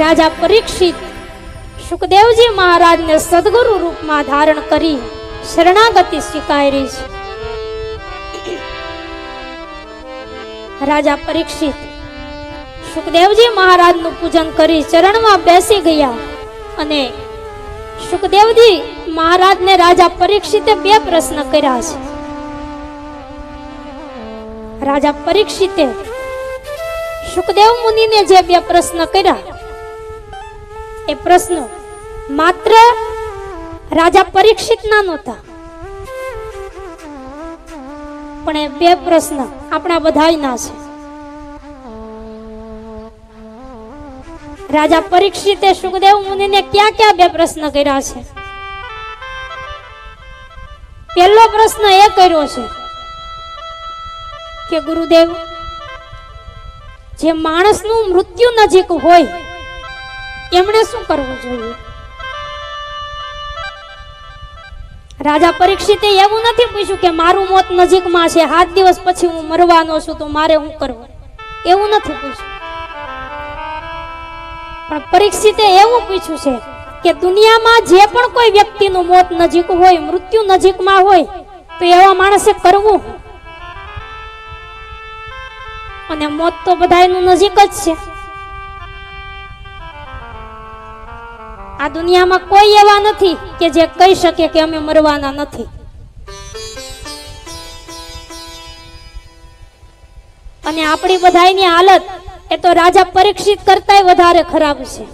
રાજા પરીક્ષિત સુખદેવજી મહારાજને સદગુરુ રૂપમાં ધારણ કરી શરણાગતિ સ્વીકારી છે. રાજા પરીક્ષિત સુખદેવજી મહારાજનું પૂજન કરી ચરણમાં બેસી ગયા અને સુખદેવજી મહારાજને રાજા પરીક્ષિતે બે પ્રશ્ન કર્યા છે. રાજા પરીક્ષિતે સુખદેવ મુનિને જે બે પ્રશ્ન કર્યા એ પ્રશ્નો માત્ર રાજા પરીક્ષિતના નહોતા. પણ એ બે પ્રશ્ન આપણા બધાયના છે. રાજા પરીક્ષિતે સુખદેવ મુનિને ક્યાં ક્યાં બે પ્રશ્ન કર્યા છે? પહેલો પ્રશ્ન એ કર્યો છે કે ગુરુદેવ, જે માણસનું મૃત્યુ નજીક હોય એમણે શું કરવું જોઈએ? રાજા પરીક્ષિતે એવું નથી પૂછ્યું કે મારું મોત નજીકમાં છે, સાત દિવસ પછી હું મરવાનો છું, તો મારે શું કરવું? એવું નથી પૂછ્યું. પણ પરીક્ષિતે એવું પૂછ્યું છે કે દુનિયામાં જે પણ કોઈ વ્યક્તિનું મોત નજીક હોય, મૃત્યુ નજીકમાં હોય, તો એવા માણસે કરવું? અને મોત તો બધાનું નજીક જ છે. આ દુનિયામાં કોઈ એવા નથી કે જે કહી શકે કે અમે મરવાના નથી. અને આપણી બધાની હાલત એ તો રાજા પરીક્ષિત કરતાય વધારે ખરાબ છે.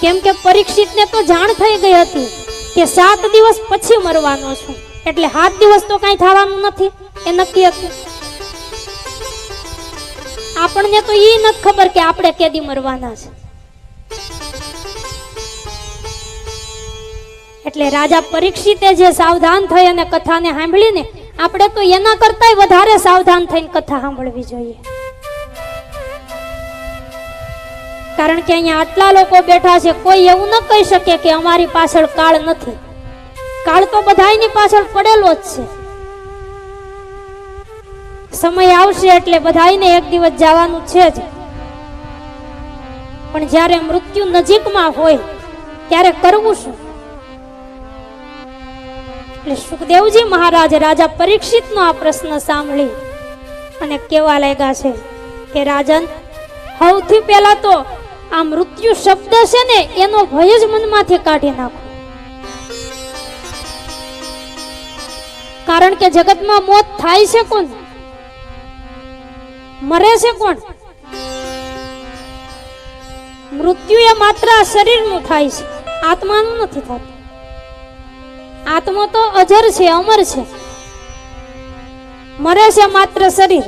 કેમ કે પરીક્ષિતને તો જાણ થઈ ગઈ હતી કે સાત દિવસ પછી મરવાનો છું. એટલે સાત દિવસ તો કાંઈ થવાનું નથી, એ નક્કી હતું. આપણને તો એ નથી ખબર કે આપણે કેદી મરવાના છે. એટલે રાજા પરીક્ષિતે જે સાવધાન થઈ અને કથાને સાંભળીને આપણે તો એના કરતાંય વધારે સાવધાન થઈને કથા સાંભળવી જોઈએ. કારણ કે અહીંયા આટલા લોકો બેઠા છે, કોઈ એવું ન કહી શકે કે અમારી પાછળ કાળ નથી. કાળ તો બધાની પાછળ પડેલો જ છે. સમય આવશે એટલે બધાને એક દિવસ જવાનું છે જ. પણ જ્યારે મૃત્યુ નજીકમાં હોય, ત્યારે કરવું શું? એટલે સુખદેવજી મહારાજ રાજા પરીક્ષિતનો આ પ્રશ્ન સાંભળી અને કેવા લાગ્યા છે કે, રાજન, સૌથી પહેલા તો આ મૃત્યુ શબ્દ છે ને, એનો ભય જ મનમાંથી કાઢી નાખો. કારણ કે જગતમાં મોત થાય છે કોણ? મરે છે કોણ? મૃત્યુ એ માત્ર શરીરનું થાય છે, આત્માનું નથી થતું. આત્મા તો અજર છે, અમર છે. મરે છે માત્ર શરીર.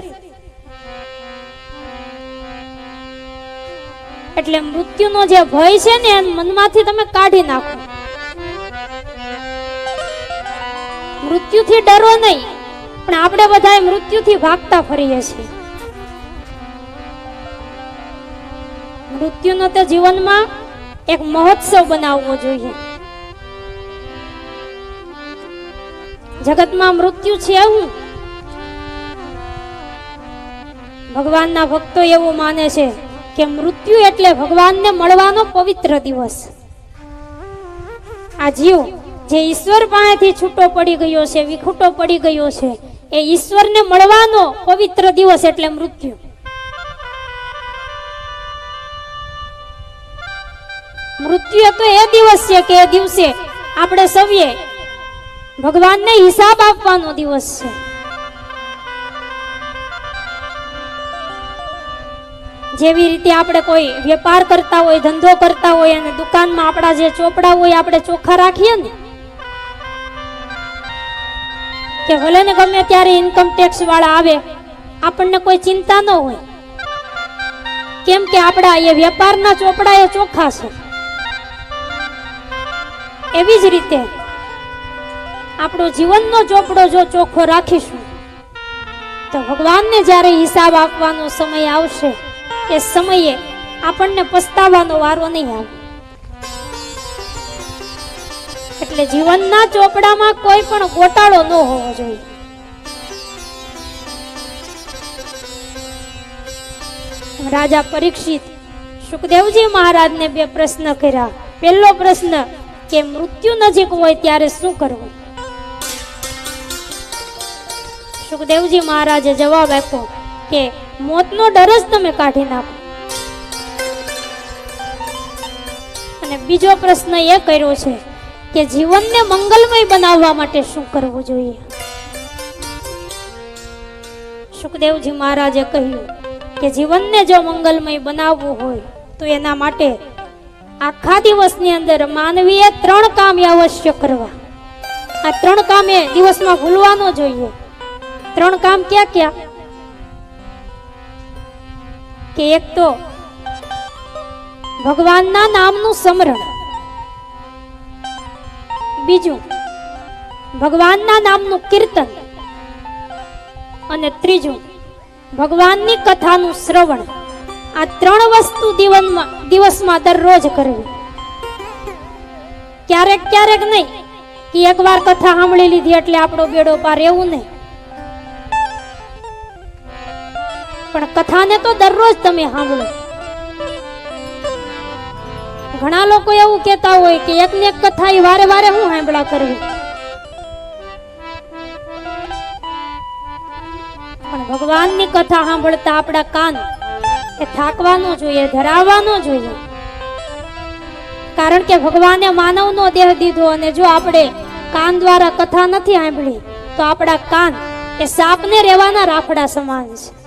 એટલે મૃત્યુનો જે ભય છે ને મનમાંથી તમે કાઢી નાખો. મૃત્યુથી ડરો નહીં, પણ આપણે બધા મૃત્યુથી ભાગતા ફરીએ છીએ. મૃત્યુનો તો જીવનમાં એક મહોત્સવ બનાવવો જોઈએ. જગતમાં મૃત્યુ છે એવું ભગવાનના ભક્તો એવું માને છે કે મૃત્યુ એટલે ભગવાનને મળવાનો પવિત્ર દિવસ. આ જીવ જે ઈશ્વર પાસેથી છૂટો પડી ગયો છે, વિખૂટો પડી ગયો છે, એ ઈશ્વરને મળવાનો પવિત્ર દિવસ એટલે મૃત્યુ. મૃત્યુ તો એ દિવસ છે કે એ દિવસે આપણે સૌએ ભગવાનને હિસાબ આપવાનો દિવસ છે. જેવી રીતે આપણે કોઈ વેપાર કરતા હોય, ધંધો કરતા હોય અને દુકાનમાં આપણા જે ચોપડા હોય, આપણે ચોખ્ખા રાખીએ ને, કે ભલે ને ગમે ત્યારે ઇન્કમ ટેક્સ વાળા આવે, આપણને કોઈ ચિંતા ન હોય. કેમ કે આપણા એ વેપારના ચોપડા એ ચોખ્ખા છે. એવી જ રીતે આપણો જીવનનો ચોપડો જો ચોખ્ખો રાખીશું, તો ભગવાનને જ્યારે હિસાબ આપવાનો સમય આવશે, એ સમયે આપણને પસ્તાવાનો વારો નહીં આવે. એટલે જીવનના ચોપડામાં કોઈ પણ ગોટાળો ન હોવો જોઈએ. રાજા પરીક્ષિત સુખદેવજી મહારાજને બે પ્રશ્ન કર્યા. પહેલો પ્રશ્ન કે મૃત્યુ નજીક હોય ત્યારે શું કરવું? સુખદેવજી મહારાજે જવાબ આપ્યો કે મોતનો ડર જ તમે કાઢી નાખો. અને બીજો પ્રશ્ન એ કર્યો છે કે જીવનને મંગલમય બનાવવા માટે શું કરવું જોઈએ? સુખદેવજી મહારાજે કહ્યું કે જીવનને જો મંગલમય બનાવવું હોય તો એના માટે આખા દિવસની અંદર માનવીએ ત્રણ કામ અવશ્ય કરવા. આ ત્રણ કામ એ દિવસમાં ભૂલવાનો જોઈએ ત્રણ કામ ક્યાં ક્યાં? કે એક તો ભગવાનના નામનું સ્મરણ. બીજું ભગવાનના નામનું કીર્તન. અને ત્રીજું ભગવાનની કથાનું શ્રવણ. આ ત્રણ વસ્તુ દિવસમાં દિવસમાં દરરોજ કરવી. ક્યારેક ક્યારેક નહીં, કે એકવાર કથા સાંભળી લીધી એટલે આપણો બેડો પાર એવું નહીં. પણ કથાને તો દરરોજ તમે સાંભળો. ઘણા લોકો એવું કહેતા હોય કે એકને એક કથા એ વારે વારે હું સાંભળા કરવી? પણ ભગવાનની કથા સાંભળતા આપણા કાન એ થાકવાનો જોઈએ, ધરાવવાનો જોઈએ. કારણ કે ભગવાને માનવનો દેહ દીધો અને જો આપણે કાન દ્વારા કથા નથી સાંભળી, તો આપણા કાન એ સાપને રહેવાના રાફડા સમાન છે.